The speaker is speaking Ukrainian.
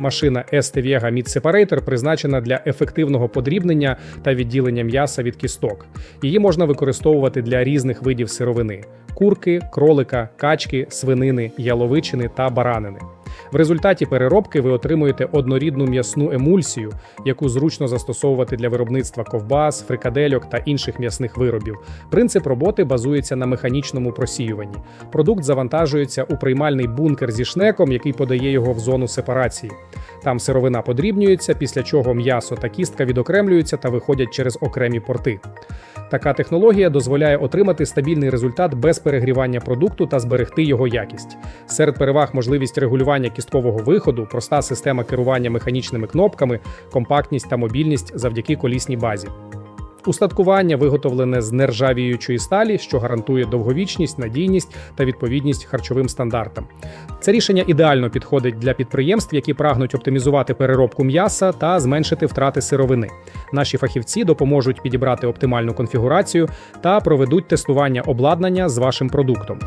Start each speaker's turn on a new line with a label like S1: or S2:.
S1: Машина STVega Meat Separator призначена для ефективного подрібнення та відділення м'яса від кісток. Її можна використовувати для різних видів сировини: курки, кролика, качки, свинини, яловичини та баранини. В результаті переробки ви отримуєте однорідну м'ясну емульсію, яку зручно застосовувати для виробництва ковбас, фрикадельок та інших м'ясних виробів. Принцип роботи базується на механічному просіюванні. Продукт завантажується у приймальний бункер зі шнеком, який подає його в зону сепарації. Там сировина подрібнюється, після чого м'ясо та кістка відокремлюються та виходять через окремі порти. Така технологія дозволяє отримати стабільний результат без перегрівання продукту та зберегти його якість. Серед переваг можливість регулювання кісткового виходу, проста система керування механічними кнопками, компактність та мобільність завдяки колісній базі. Устаткування виготовлене з нержавіючої сталі, що гарантує довговічність, надійність та відповідність харчовим стандартам. Це рішення ідеально підходить для підприємств, які прагнуть оптимізувати переробку м'яса та зменшити втрати сировини. Наші фахівці допоможуть підібрати оптимальну конфігурацію та проведуть тестування обладнання з вашим продуктом.